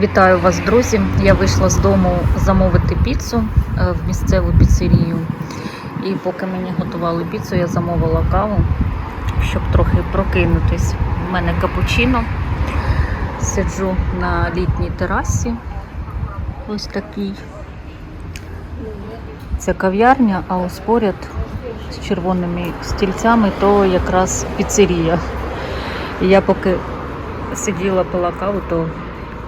Вітаю вас, друзі! Я вийшла з дому замовити піцу е, в місцеву піцерію. І поки мені готували піцу, я замовила каву, щоб трохи прокинутись. У мене капучино. Сиджу на літній терасі. Ось такий. Це кав'ярня, а ось поряд з червоними стільцями то якраз піцерія. І я поки сиділа пила каву, то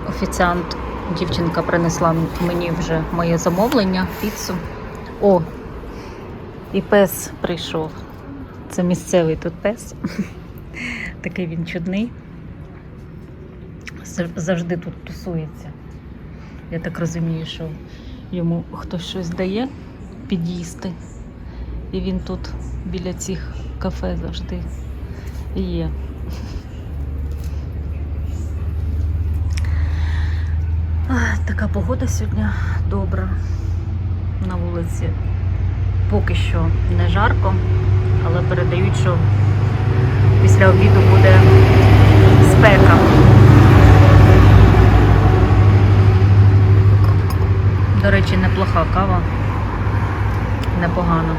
офіціант, дівчинка принесла мені вже моє замовлення, піцу. О, і пес прийшов. Це місцевий тут пес. Такий він чудний. Завжди тут тусується. Я так розумію, що йому хтось щось дає під'їсти. І він тут біля цих кафе завжди є. Така погода сьогодні добра. На вулиці поки що не жарко, але передають, що після обіду буде спека. До речі, неплоха кава. Непогано.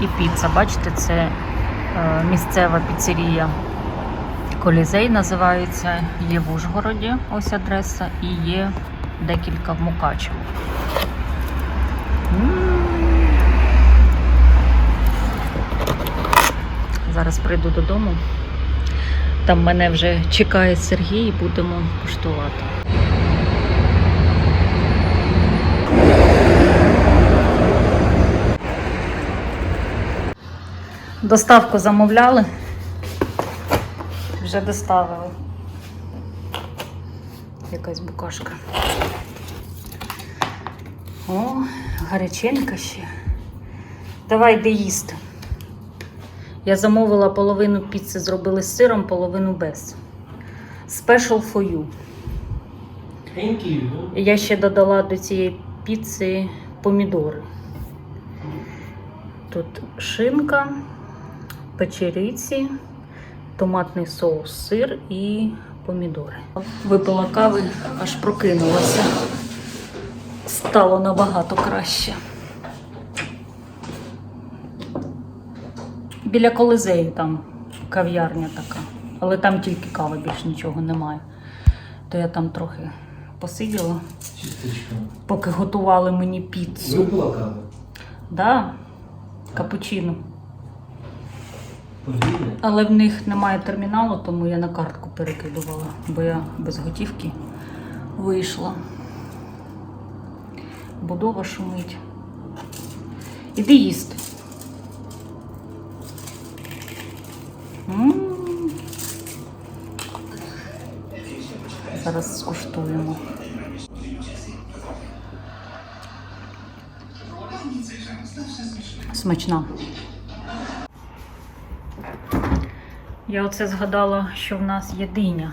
І піца, бачите, це е, місцева піцерія. Колізей називається, є в Ужгороді, ось адреса, і є декілька в Мукачево. Зараз прийду додому. Там мене вже чекає Сергій і будемо куштувати. Доставку замовляли. Вже доставили. Якась букашка. О, гаряченька ще. Давай йди їсти. Я замовила половину піци, зробили з сиром, половину без. Special for you. Thank you. Я ще додала до цієї піци помідори. Тут шинка, печериці, томатний соус, сир і помідори. Випила кави, аж прокинулася. Стало набагато краще. Біля колизею там кав'ярня така, але там тільки кава, більш нічого немає. То я там трохи посиділа, поки готували мені піцу. Випила каву? Да, капучино. Але в них немає терміналу, тому я на картку перекидувала, бо я без готівки вийшла. Будова шумить. Іди їсти. Зараз скуштуємо. Смачна. Я оце згадала, що в нас є диня.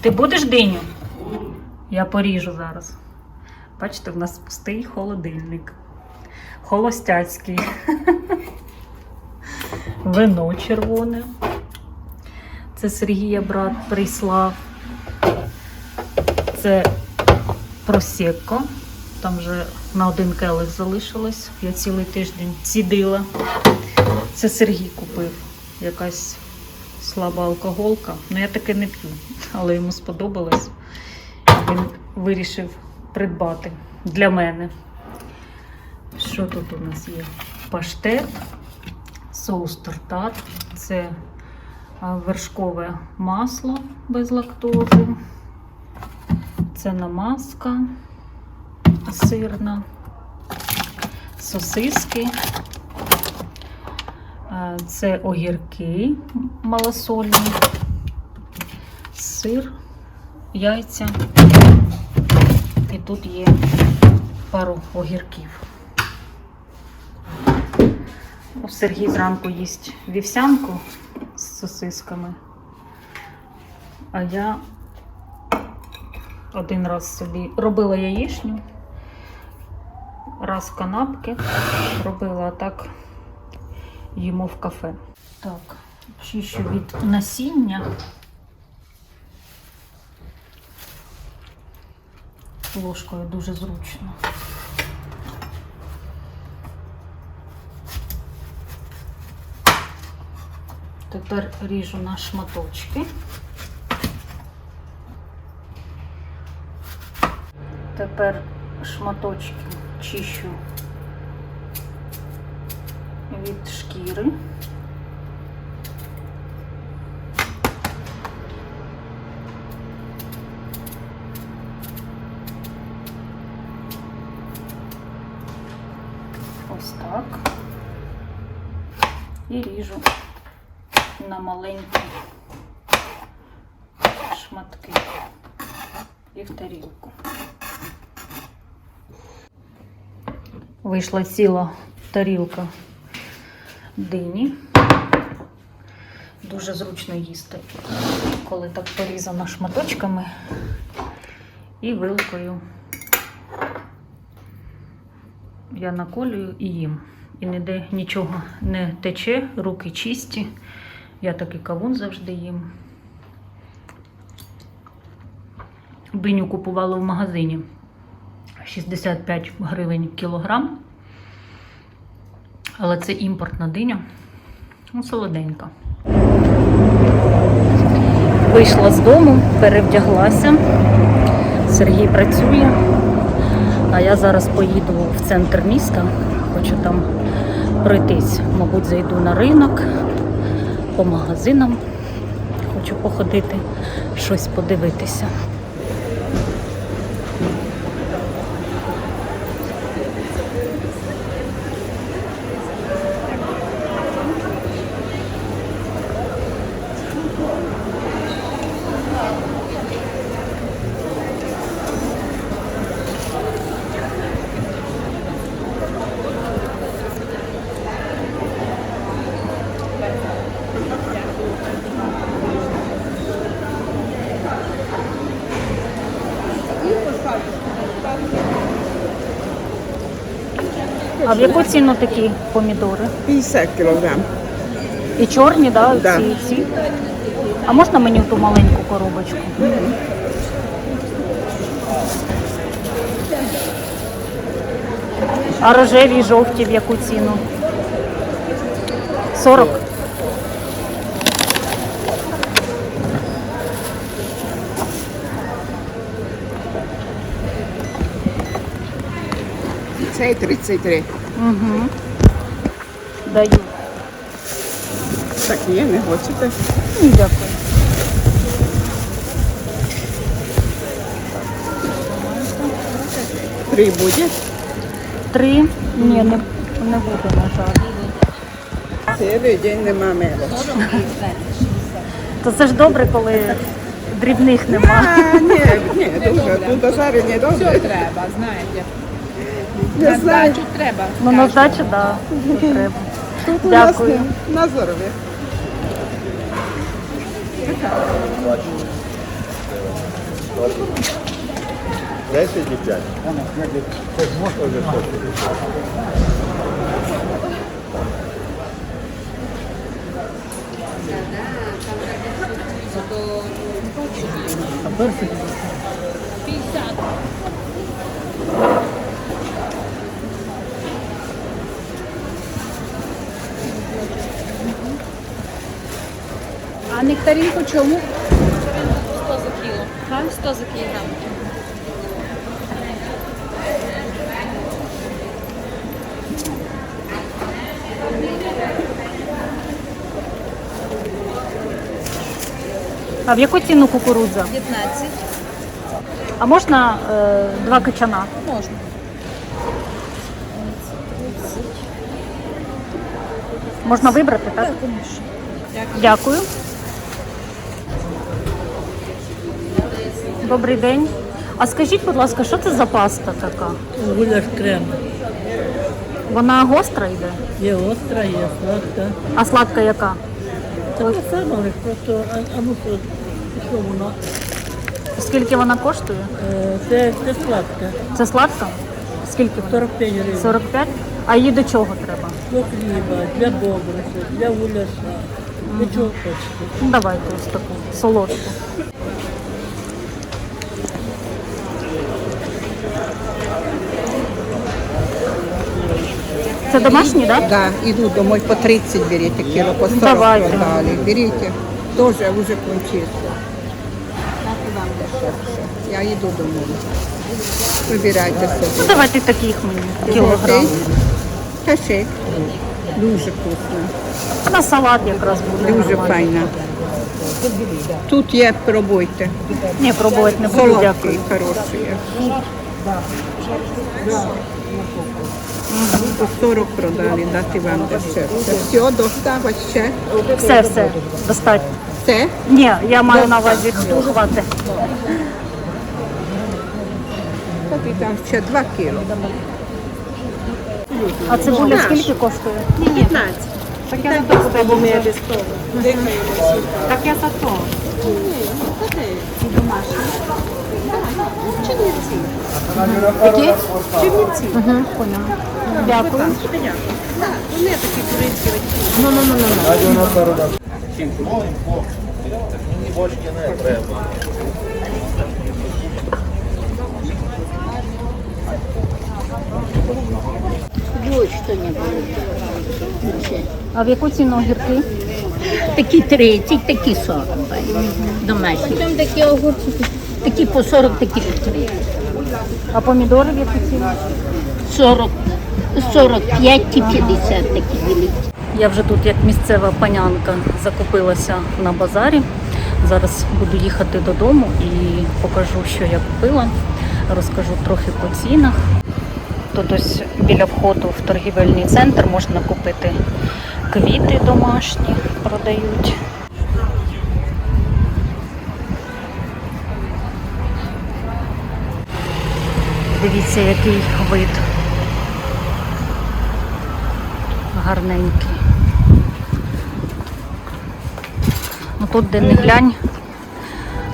Ти будеш диню? Я поріжу зараз. Бачите, в нас пустий холодильник. Холостяцький. Вино червоне. Це Сергія брат прислав. Це просекко. Там вже на один келих залишилось. Я цілий тиждень цідила. Це Сергій купив. Якась слаба алкоголка. Ну я таке не п'ю, але йому сподобалось. Він вирішив придбати для мене. Що тут у нас є? Паштет, соус тортат, це вершкове масло без лактози. Це намазка сирна, сосиски. Це огірки малосольні, сир, яйця. І тут є пару огірків. Сергій зранку їсть вівсянку з сосисками. А я один раз собі робила яєчню, раз канапки робила, так їмо в кафе. Так, чищу від насіння. Ложкою дуже зручно. Тепер ріжу на шматочки. Тепер шматочки чищу від шкіри. Ось так. І ріжу на маленькі шматки і в тарілку. Вийшла ціла тарілка дині. Дуже зручно їсти, коли так порізано шматочками і вилкою. Я наколюю і їм. І ніде нічого не тече, руки чисті. Я такий кавун завжди їм. Диню купувала в магазині 65 гривень кілограм. Але це імпортна диня. Ну, солоденька. Вийшла з дому, перевдяглася. Сергій працює. А я зараз поїду в центр міста. Хочу там пройтись. Мабуть, зайду на ринок, по магазинам. Хочу походити, щось подивитися. А в яку ціну такі помідори? 50 кілограм. І чорні, да? Да. Ці, ці. А можна мені ту маленьку коробочку? А рожеві і жовті в яку ціну? 40. Цей 33. Угу. Даю. Так є, не хочете? Ні, Дякую. Три буде. Три? Ні, не, не буде, на жаль. Цілий день нема мелочі. То це ж добре, коли дрібних нема. А, ні, ні, дуже. Тут дожарені добре. треба, знаєте. Не На знаю. здачу треба. Ну, на здачу, так, да, треба. Тут у нас Дякую. не- на здоров'я. Десять і А нектарин по чому? 100 за кіло. Га? 100 за кілограм. А в яку ціну кукурудза? 15. А можна е, два качана? Можна. Можна вибрати, так? Так, звісно. Дякую. Добрий день. А скажіть, будь ласка, що це за паста така? Гуляш крем. Вона гостра йде? Є остра, є сладка. А сладка яка? Така сама, але просто, а, а ну що, що воно? Скільки вона коштує? Е, Це, це сладка. Це сладка? Скільки вона? 45 гривень. 45? А її до чого треба? До хліба, для бобриша, для гуляша. Ви чого хочете? Ну, Давайте ось таку солодку. Це домашні, так? Да? Да, идут домой по 30 берите кило, по 40 Давайте. продали. Берите. Тоже уже кончится. Я иду домой. Вибирайте Ну, собі. давайте таких мені кілограм. Кашик. Дуже вкусно. На салат якраз буде. Дуже нормально. файно. Тут є, пробуйте. Ні, пробувати не буду, Солодкий, дякую. хороший. По 40 продали, дати вам дешевше. Все, доставать ще. Все, все, достатньо. Все. Ні, я маю на увазі, хто хватить. Тобі там ще 2 кіло. А цибуля скільки коштує? Які? Чернівці. Угу, поняла. Дякую. А в яку ціну огірки? Такі 30, такі 40. Домашні. Чому такі огурчики? Такі по 40, такі по 30. А помідори в яку ціну? 40, 45 і 50 такі білі. Я вже тут як місцева панянка закупилася на базарі. Зараз буду їхати додому і покажу, що я купила. Розкажу трохи по цінах. Тут ось біля входу в торгівельний центр можна купити квіти домашні, продають. Дивіться, який вид. Гарненький. Ну тут, де не глянь,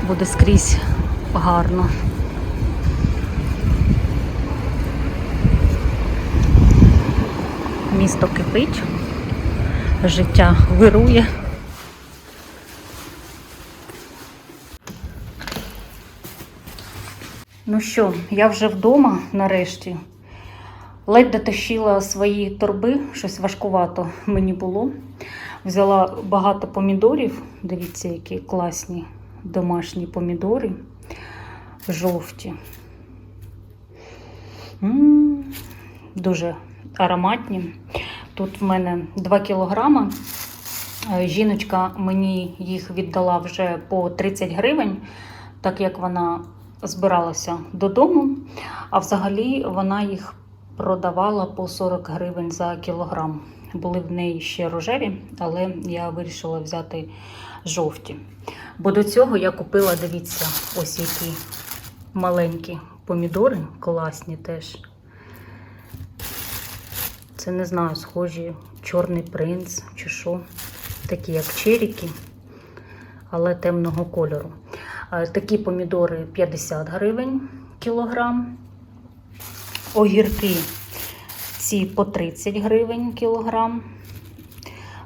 буде скрізь гарно. Місто кипить, життя вирує. Ну що, я вже вдома нарешті. Ледь дотащила свої торби, щось важкувато мені було. Взяла багато помідорів. Дивіться, які класні домашні помідори. Жовті. м дуже ароматні. Тут в мене 2 кілограма. Е, Жіночка мені їх віддала вже по 30 гривень, так як вона збиралася додому. А взагалі вона їх продавала по 40 гривень за кілограм. Були в неї ще рожеві, але я вирішила взяти жовті. Бо до цього я купила, дивіться, ось які маленькі помідори, класні теж. Це не знаю, схожі чорний принц чи що. Такі як черіки, але темного кольору. Е, Такі помідори 50 гривень кілограм. Огірки ці по 30 гривень кілограм.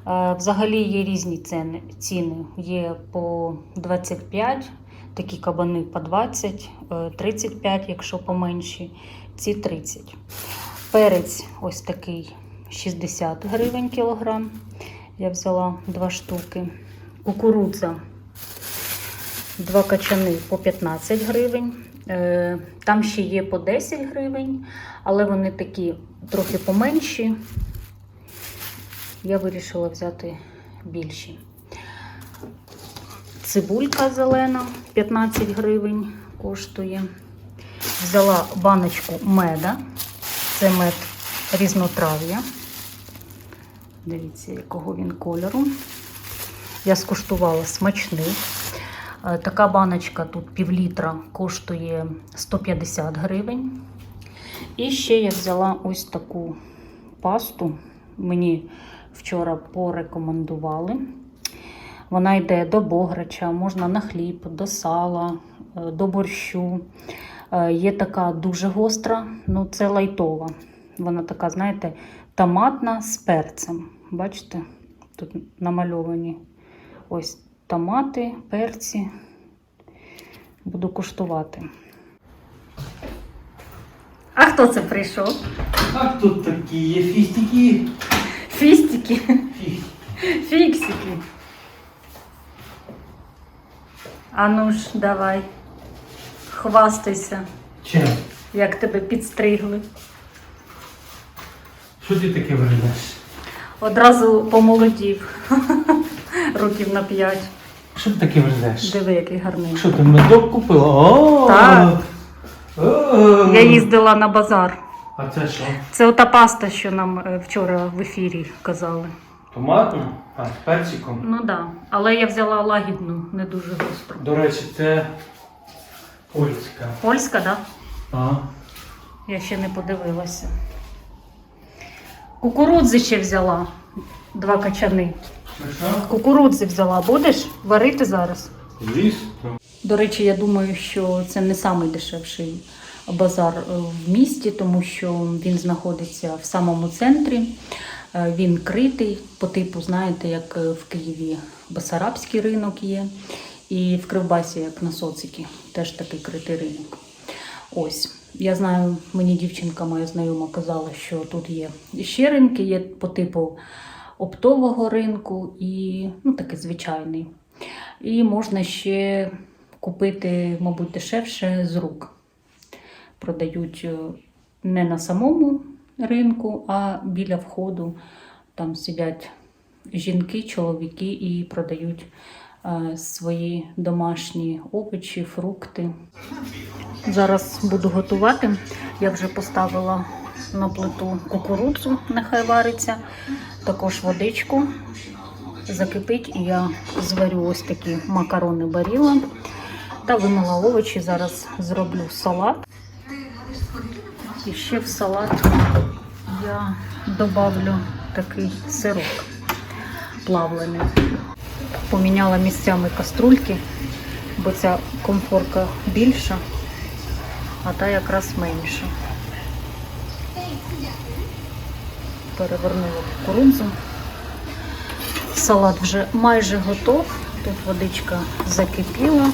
Е, Взагалі є різні ціни. Є по 25, такі кабани по 20, е, 35, якщо поменші, ці 30. Перець ось такий 60 гривень кілограм. Я взяла два штуки. Кукурудза Два качани по 15 гривень. Е, Там ще є по 10 гривень, але вони такі трохи поменші. Я вирішила взяти більші. Цибулька зелена 15 гривень коштує. Взяла баночку меда. Це мед різнотрав'я. Дивіться, якого він кольору. Я скуштувала смачний. Е, Така баночка тут пів літра коштує 150 гривень. І ще я взяла ось таку пасту. Мені вчора порекомендували. Вона йде до бограча, можна на хліб, до сала, е, до борщу. Е, Є така дуже гостра, ну це лайтова. Вона така, знаєте, томатна з перцем. Бачите? Тут намальовані Ось томати, перці. Буду куштувати. А хто це прийшов? А тут такие фистики. Фістики. Фистики. Фіксики. А ну ж, давай. Хвастайся, Чем? як тебе підстригли. Що ти таке виглядаєш? Одразу помолодів. Років на п'ять. Що ти таке виглядаєш? Диви, який гарний. Що ти медок купила? О! Так. О! Я їздила на базар. А це що? Це ота паста, що нам е, вчора в ефірі казали. Томатну? А, з перчиком. Ну так. Да. Але я взяла лагідну, не дуже гостру. До речі, це польська. Польська, так? Да? А. Я ще не подивилася. Кукурудзи ще взяла. Два качани. Кукурудзи взяла. Будеш варити зараз? Звісно. До речі, я думаю, що це не найдешевший базар е, в місті, тому що він знаходиться в самому центрі. Е, Він критий по типу, знаєте, як е, в Києві Басарабський ринок є, і в Кривбасі, як на Социкі, теж такий критий ринок. Ось. Я знаю, мені дівчинка моя знайома казала, що тут є ще ринки, є по типу оптового ринку і ну, такий звичайний. І можна ще купити, мабуть, дешевше з рук. Продають е, не на самому ринку, а біля входу. Там сидять жінки, чоловіки і продають е, свої домашні овочі, фрукти. Зараз буду готувати. Я вже поставила на плиту кукурудзу, нехай вариться, також водичку закипить, і я зварю ось такі макарони баріла та вимила овочі. Зараз зроблю салат. І ще в салат я добавлю такий сирок плавлений. Поміняла місцями каструльки, бо ця комфорка більша, а та якраз менша. Перевернула кукурудзу. Салат вже майже готов. Тут водичка закипіла.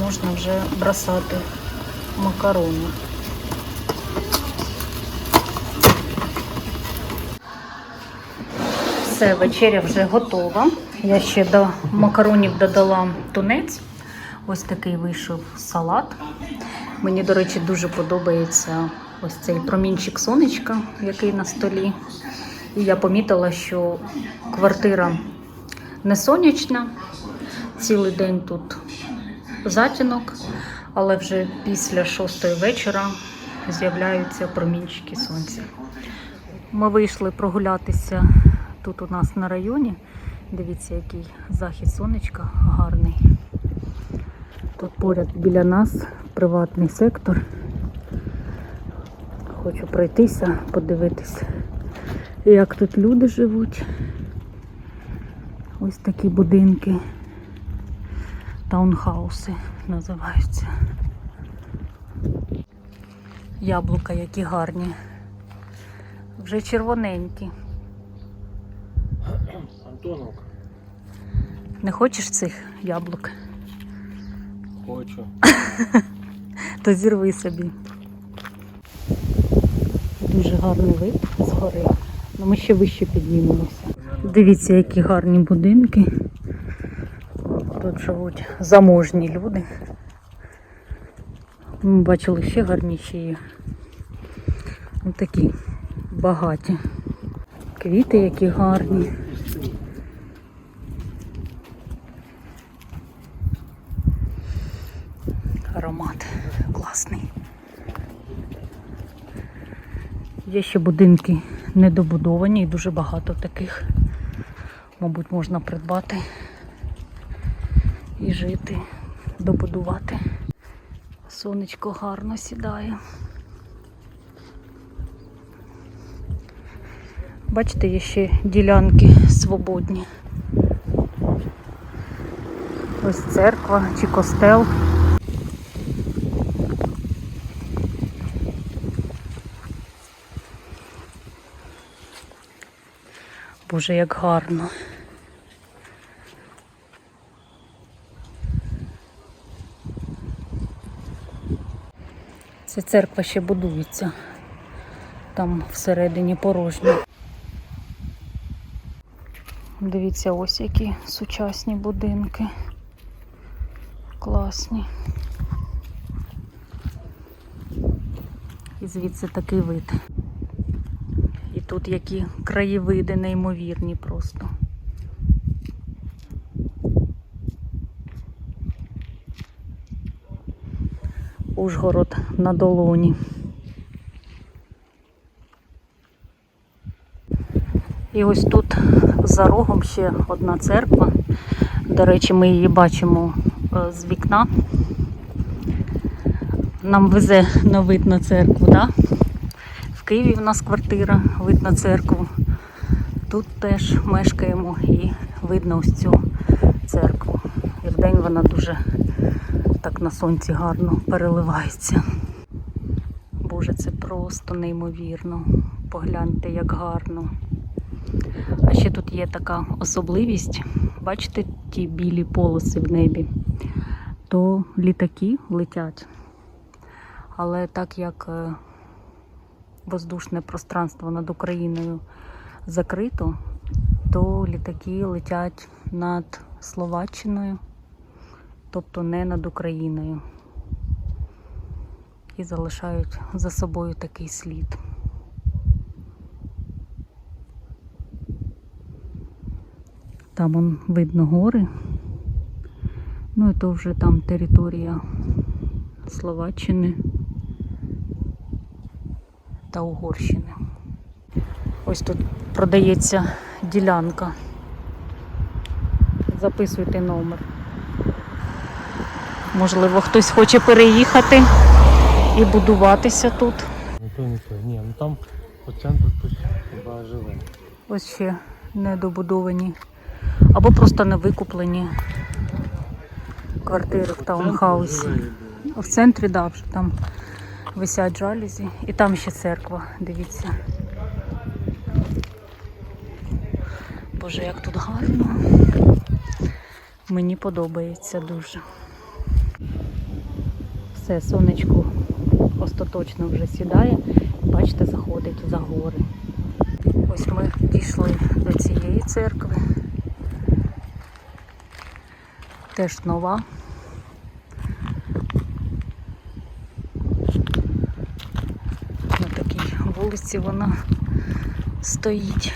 Можна вже бросати макарони. Все, вечеря вже готова. Я ще до макаронів додала тунець. Ось такий вийшов салат. Мені, до речі, дуже подобається ось цей промінчик сонечка, який на столі. І я помітила, що квартира не сонячна, цілий день тут затінок, але вже після шостої вечора з'являються промінчики сонця. Ми вийшли прогулятися тут у нас на районі. Дивіться, який захід сонечка гарний. Тут поряд біля нас приватний сектор. Хочу пройтися, подивитися, як тут люди живуть. Ось такі будинки. Таунхауси називаються. Яблука які гарні. Вже червоненькі. Антоновка. Не хочеш цих яблук? Хочу. То зірви собі. Дуже гарний вид з гори. Ну, ми ще вище піднімемося. Дивіться, які гарні будинки. Тут живуть заможні люди. Ми бачили ще гарніші. Ось такі багаті. Квіти які гарні. Є ще будинки недобудовані і дуже багато таких. Мабуть, можна придбати і жити, добудувати. Сонечко гарно сідає. Бачите, є ще ділянки свободні. Ось церква чи костел. Боже, як гарно. Ця церква ще будується. Там всередині порожньо. Дивіться, ось які сучасні будинки. Класні. І звідси такий вид. Тут які краєвиди неймовірні просто. Ужгород на долоні. І ось тут за рогом ще одна церква. До речі, ми її бачимо е, з вікна. Нам везе на вид на церкву, да? Києві в нас квартира, вид на церкву. Тут теж мешкаємо і видно ось цю церкву. І вдень вона дуже так на сонці гарно переливається. Боже, це просто неймовірно. Погляньте, як гарно. А ще тут є така особливість. Бачите ті білі полоси в небі? То літаки летять. Але так як е, воздушне пространство над Україною закрито, то літаки летять над Словаччиною, тобто не над Україною. І залишають за собою такий слід. Там он видно гори. Ну і то вже там територія Словаччини та Угорщини. Ось тут продається ділянка. Записуйте номер. Можливо, хтось хоче переїхати і будуватися тут. То. Ні, ну там по центру хтось хіба живе. Ось ще недобудовані або просто не викуплені квартири в таунхаусі. В центрі, да, вже там висять жалюзі. І там ще церква, дивіться. Боже, як тут гарно. Мені подобається дуже. Все, сонечко остаточно вже сідає. Бачите, заходить за гори. Ось ми дійшли до цієї церкви. Теж нова. На такій вулиці вона стоїть.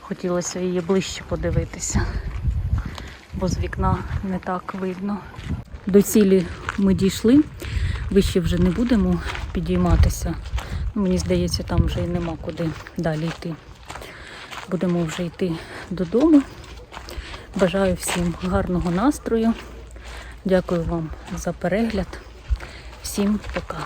Хотілося її ближче подивитися, бо з вікна не так видно. До цілі ми дійшли, вище вже не будемо підійматися. Мені здається, там вже і нема куди далі йти. Будемо вже йти додому. Бажаю всім гарного настрою. Дякую вам за перегляд. Всім пока.